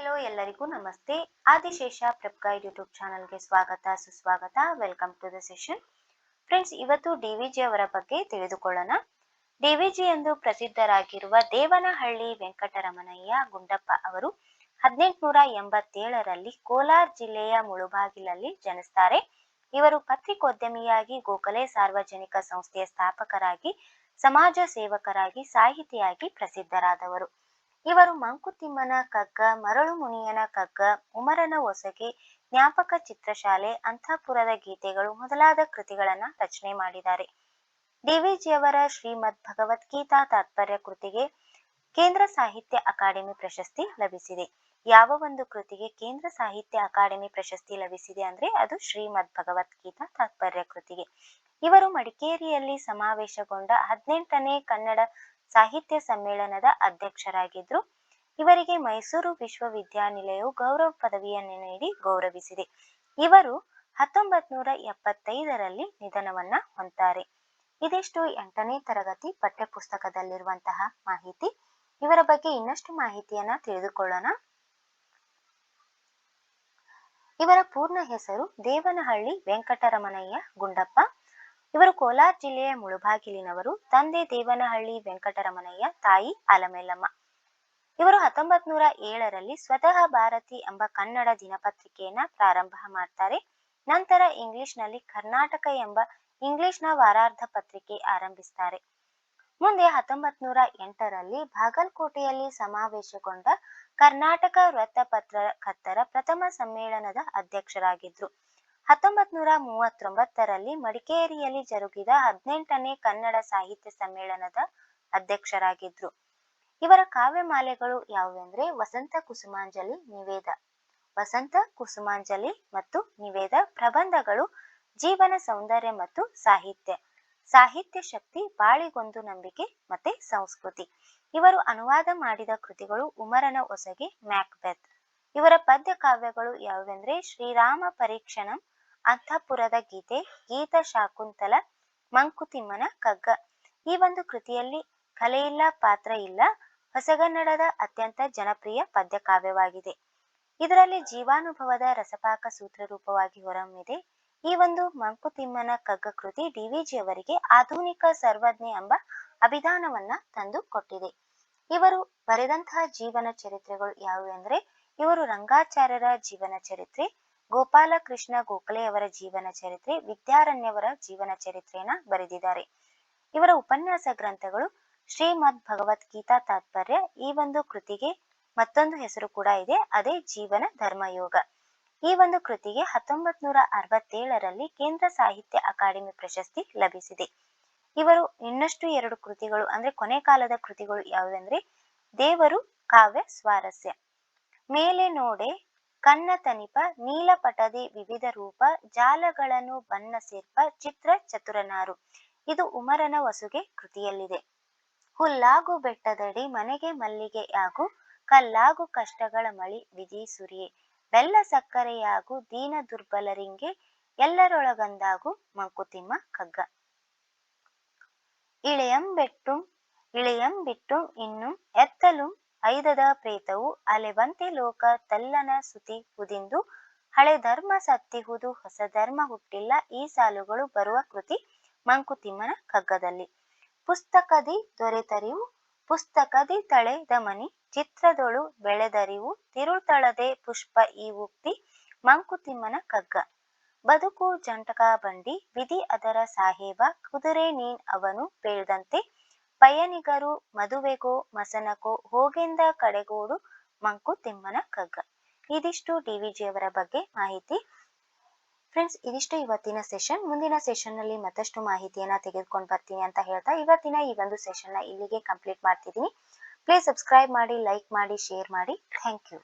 Hello ಎಲ್ಲರಿಗೂ ನಮಸ್ತೆ. Adishesha prep guide YouTube ಚಾನಲ್ಗೆ ಸ್ವಾಗತ, ಸುಸ್ವಾಗತ. Welcome to the session. Friends, ಇವತ್ತು ಡಿವಿಜಿ ಅವರ ಬಗ್ಗೆ ತಿಳಿದುಕೊಳ್ಳೋಣ. ಡಿವಿಜಿ ಎಂದು ಪ್ರಸಿದ್ಧರಾಗಿರುವ ದೇವನಹಳ್ಳಿ ವೆಂಕಟರಮಣಯ್ಯ ಗುಂಡಪ್ಪ ಅವರು ಹದಿನೆಂಟುನೂರ ಎಂಬತ್ತೇಳರಲ್ಲಿ ಕೋಲಾರ ಜಿಲ್ಲೆಯ ಮುಳುಬಾಗಿಲಲ್ಲಿ ಜನಿಸ್ತಾರೆ. ಇವರು ಪತ್ರಿಕೋದ್ಯಮಿಯಾಗಿ, ಗೋಖಲೆ ಸಾರ್ವಜನಿಕ ಸಂಸ್ಥೆಯ ಸ್ಥಾಪಕರಾಗಿ, ಸಮಾಜ ಸೇವಕರಾಗಿ, ಸಾಹಿತಿಯಾಗಿ ಪ್ರಸಿದ್ಧರಾದವರು. ಇವರು ಮಂಕುತಿಮ್ಮನ ಕಗ್ಗ, ಮರಳು ಮುನಿಯನ ಕಗ್ಗ, ಉಮರನ ಒಸಗೆ ಜ್ಞಾಪಕ ಚಿತ್ರಶಾಲೆ ಅಂತಃಪುರದ ಗೀತೆಗಳು ಮೊದಲಾದ ಕೃತಿಗಳನ್ನ ರಚನೆ ಮಾಡಿದ್ದಾರೆ. ಡಿವಿಜಿಯವರ ಶ್ರೀಮದ್ ಭಗವದ್ಗೀತಾ ತಾತ್ಪರ್ಯ ಕೃತಿಗೆ ಕೇಂದ್ರ ಸಾಹಿತ್ಯ ಅಕಾಡೆಮಿ ಪ್ರಶಸ್ತಿ ಲಭಿಸಿದೆ. ಯಾವ ಒಂದು ಕೃತಿಗೆ ಕೇಂದ್ರ ಸಾಹಿತ್ಯ ಅಕಾಡೆಮಿ ಪ್ರಶಸ್ತಿ ಲಭಿಸಿದೆ ಅಂದ್ರೆ ಅದು ಶ್ರೀಮದ್ ಭಗವದ್ಗೀತಾ ತಾತ್ಪರ್ಯ ಕೃತಿಗೆ. ಇವರು ಮಡಿಕೇರಿಯಲ್ಲಿ ಸಮಾವೇಶಗೊಂಡ ಹದಿನೆಂಟನೇ ಕನ್ನಡ ಸಾಹಿತ್ಯ ಸಮ್ಮೇಳನದ ಅಧ್ಯಕ್ಷರಾಗಿದ್ರು. ಇವರಿಗೆ ಮೈಸೂರು ವಿಶ್ವವಿದ್ಯಾನಿಲಯವು ಗೌರವ ಪದವಿಯನ್ನು ನೀಡಿ ಗೌರವಿಸಿದೆ. ಇವರು ಹತ್ತೊಂಬತ್ ನೂರ ಎಪ್ಪತ್ತೈದರಲ್ಲಿ ನಿಧನವನ್ನ ಹೊಂತಾರೆ ಇದಿಷ್ಟು ಎಂಟನೇ ತರಗತಿ ಪಠ್ಯಪುಸ್ತಕದಲ್ಲಿರುವಂತಹ ಮಾಹಿತಿ. ಇವರ ಬಗ್ಗೆ ಇನ್ನಷ್ಟು ಮಾಹಿತಿಯನ್ನ ತಿಳಿದುಕೊಳ್ಳೋಣ. ಇವರ ಪೂರ್ಣ ಹೆಸರು ದೇವನಹಳ್ಳಿ ವೆಂಕಟರಮಣಯ್ಯ ಗುಂಡಪ್ಪ. ಇವರು ಕೋಲಾರ ಜಿಲ್ಲೆಯ ಮುಳುಬಾಗಿಲಿನವರು, ತಂದೆ ದೇವನಹಳ್ಳಿ ವೆಂಕಟರಮಣಯ್ಯ, ತಾಯಿ ಅಲಮೇಲಮ್ಮ. ಇವರು ಹತ್ತೊಂಬತ್ ನೂರ ಏಳರಲ್ಲಿ ಸ್ವತಃ ಭಾರತಿ ಎಂಬ ಕನ್ನಡ ದಿನಪತ್ರಿಕೆಯನ್ನ ಪ್ರಾರಂಭ ಮಾಡ್ತಾರೆ. ನಂತರ ಇಂಗ್ಲಿಷ್ನಲ್ಲಿ ಕರ್ನಾಟಕ ಎಂಬ ಇಂಗ್ಲಿಷ್ನ ವಾರಾರ್ಧ ಪತ್ರಿಕೆ ಆರಂಭಿಸ್ತಾರೆ. ಮುಂದೆ ಹತ್ತೊಂಬತ್ ನೂರ ಎಂಟರಲ್ಲಿ ಬಾಗಲಕೋಟೆಯಲ್ಲಿ ಸಮಾವೇಶಗೊಂಡ ಕರ್ನಾಟಕ ವೃತ್ತಪತ್ರಕರ್ತರ ಪ್ರಥಮ ಸಮ್ಮೇಳನದ ಅಧ್ಯಕ್ಷರಾಗಿದ್ರು. ಹತ್ತೊಂಬತ್ ನೂರ ಮೂವತ್ತೊಂಬತ್ತರಲ್ಲಿ ಮಡಿಕೇರಿಯಲ್ಲಿ ಜರುಗಿದ ಹದಿನೆಂಟನೇ ಕನ್ನಡ ಸಾಹಿತ್ಯ ಸಮ್ಮೇಳನದ ಅಧ್ಯಕ್ಷರಾಗಿದ್ರು. ಇವರ ಕಾವ್ಯಮಾಲೆಗಳು ಯಾವುವೆಂದ್ರೆ ವಸಂತ ಕುಸುಮಾಂಜಲಿ ನಿವೇದ. ವಸಂತ ಕುಸುಮಾಂಜಲಿ ಮತ್ತು ನಿವೇದ ಪ್ರಬಂಧಗಳು ಜೀವನ ಸೌಂದರ್ಯ ಮತ್ತು ಸಾಹಿತ್ಯ. ಸಾಹಿತ್ಯ ಶಕ್ತಿ, ಬಾಳಿಗೊಂದು ನಂಬಿಕೆ ಮತ್ತೆ ಸಂಸ್ಕೃತಿ. ಇವರು ಅನುವಾದ ಮಾಡಿದ ಕೃತಿಗಳು ಉಮರನ ಒಸಗೆ, ಮ್ಯಾಕ್ಬೆತ್. ಇವರ ಪದ್ಯ ಕಾವ್ಯಗಳು ಯಾವುವೆಂದ್ರೆ ಶ್ರೀರಾಮ ಪರೀಕ್ಷಣಂ ಅಂತಃಪುರದ ಗೀತೆ, ಗೀತ ಶಾಕುಂತಲ, ಮಂಕುತಿಮ್ಮನ ಕಗ್ಗ. ಈ ಒಂದು ಕೃತಿಯಲ್ಲಿ ಕಲೆಯಿಲ್ಲ ಪಾತ್ರ ಇಲ್ಲ. ಹೊಸಗನ್ನಡದ ಅತ್ಯಂತ ಜನಪ್ರಿಯ ಪದ್ಯಕಾವ್ಯವಾಗಿದೆ. ಇದರಲ್ಲಿ ಜೀವಾನುಭವದ ರಸಪಾಕ ಸೂತ್ರ ರೂಪವಾಗಿ ಹೊರಹೊಮ್ಮಿದೆ. ಈ ಒಂದು ಮಂಕುತಿಮ್ಮನ ಕಗ್ಗ ಕೃತಿ ಡಿವಿಜಿ ಅವರಿಗೆ ಆಧುನಿಕ ಸರ್ವಜ್ಞೆ ಎಂಬ ಅಭಿಧಾನವನ್ನ ತಂದು ಕೊಟ್ಟಿದೆ. ಇವರು ಬರೆದಂತಹ ಜೀವನ ಚರಿತ್ರೆಗಳು ಯಾವುವೆಂದ್ರೆ, ಇವರು ರಂಗಾಚಾರ್ಯರ ಜೀವನ ಚರಿತ್ರೆ ಗೋಪಾಲಕೃಷ್ಣ ಗೋಖಲೆಯವರ ಜೀವನ ಚರಿತ್ರೆ, ವಿದ್ಯಾರಣ್ಯವರ ಜೀವನ ಚರಿತ್ರೆಯನ್ನ ಬರೆದಿದ್ದಾರೆ. ಇವರ ಉಪನ್ಯಾಸ ಗ್ರಂಥಗಳು ಶ್ರೀಮದ್ ಭಗವದ್ಗೀತಾ ತಾತ್ಪರ್ಯ, ಈ ಒಂದು ಕೃತಿಗೆ ಮತ್ತೊಂದು ಹೆಸರು ಕೂಡ ಇದೆ, ಅದೇ ಜೀವನ ಧರ್ಮಯೋಗ. ಈ ಒಂದು ಕೃತಿಗೆ ಹತ್ತೊಂಬತ್ ನೂರ ಅರವತ್ತೇಳರಲ್ಲಿ ಕೇಂದ್ರ ಸಾಹಿತ್ಯ ಅಕಾಡೆಮಿ ಪ್ರಶಸ್ತಿ ಲಭಿಸಿದೆ. ಇವರು ಇನ್ನಷ್ಟು ಎರಡು ಕೃತಿಗಳು, ಅಂದ್ರೆ ಕೊನೆ ಕಾಲದ ಕೃತಿಗಳು ಯಾವುವೆಂದ್ರೆ ದೇವರು ಕಾವ್ಯ ಸ್ವಾರಸ್ಯ. ಮೇಲೆ ನೋಡೆ ಕನ್ನ ತನಿಪ ನೀಲಪಟದಿ ವಿವಿಧ ರೂಪ ಜಾಲಗಳನ್ನು ಬಣ್ಣ ಸೇರ್ಪ ಚಿತ್ರ ಚತುರನಾರು. ಇದು ಉಮರನ ವಸುಗೆ ಕೃತಿಯಲ್ಲಿದೆ. ಹುಲ್ಲಾಗು ಬೆಟ್ಟದಡಿ ಮನೆಗೆ ಮಲ್ಲಿಗೆಯಾಗು ಕಲ್ಲಾಗು ಕಷ್ಟಗಳ ಮಳಿ ವಿಧಿ ಸುರಿಯೆ. ಬೆಲ್ಲ ಸಕ್ಕರೆಯಾಗು ದೀನ ದುರ್ಬಲರಿಂಗೆ ಎಲ್ಲರೊಳಗಂದಾಗು ಮಂಕುತಿಮ್ಮ ಕಗ್ಗ. ಇಳೆಯಂ ಬೆಟ್ಟುಂ ಇಳೆಯಂ ಎತ್ತಲು ಎತ್ತಲುಂ ಐದದ ಪ್ರೇತವು ಅಲೆವಂತೆ ಲೋಕ ತಲ್ಲನ ಸುತಿ ಹುದಿಂದು ಹಳೆ ಧರ್ಮ ಸತ್ತಿಹುದು, ಹೊಸ ಧರ್ಮ ಹುಟ್ಟಿಲ್ಲ, ಈ ಸಾಲುಗಳು ಬರುವ ಕೃತಿ ಮಂಕುತಿಮ್ಮನ ಕಗ್ಗದಲ್ಲಿ. ಪುಸ್ತಕದಿ ದೊರೆತರಿವು, ಪುಸ್ತಕದಿ ತಳೆದ ಮನಿ, ಚಿತ್ರದೊಳು ಬೆಳೆದರಿವು ತಿರುಳ್ತಳದೆ ಪುಷ್ಪ ಈ ಉಕ್ತಿ ಮಂಕುತಿಮ್ಮನ ಕಗ್ಗ. ಬದುಕು ಜಂಟಕ ಬಂಡಿ, ವಿಧಿ ಅದರ ಸಾಹೇಬ, ಕುದುರೆ ನೀನ್ ಅವನು ಬೇಳ್ದಂತೆ ಪಯಣಿಗರು ಮದುವೆಗೋ ಮಸನಕೋ ಹೋಗೆಂದ ಕಡೆಗೋಡು ಮಂಕುತಿಮ್ಮನ ಕಗ್ಗ. ಇದಿಷ್ಟು ಡಿ ಡಿವಿಜಿ ಅವರ ಬಗ್ಗೆ ಮಾಹಿತಿ. ಫ್ರೆಂಡ್ಸ್, ಇದಿಷ್ಟು ಇವತ್ತಿನ ಸೆಷನ್. ಮುಂದಿನ ಸೆಷನ್ನಲ್ಲಿ ಮತ್ತಷ್ಟು ಮಾಹಿತಿಯನ್ನ ತೆಗೆದುಕೊಂಡು ಬರ್ತೀನಿ ಅಂತ ಹೇಳ್ತಾ ಇವತ್ತಿನ ಈ ಒಂದು ಸೆಷನ್ನ ಇಲ್ಲಿಗೆ ಕಂಪ್ಲೀಟ್ ಮಾಡ್ತಿದ್ದೀನಿ. ಪ್ಲೀಸ್ ಸಬ್ಸ್ಕ್ರೈಬ್ ಮಾಡಿ, ಲೈಕ್ ಮಾಡಿ, ಶೇರ್ ಮಾಡಿ. Thank you.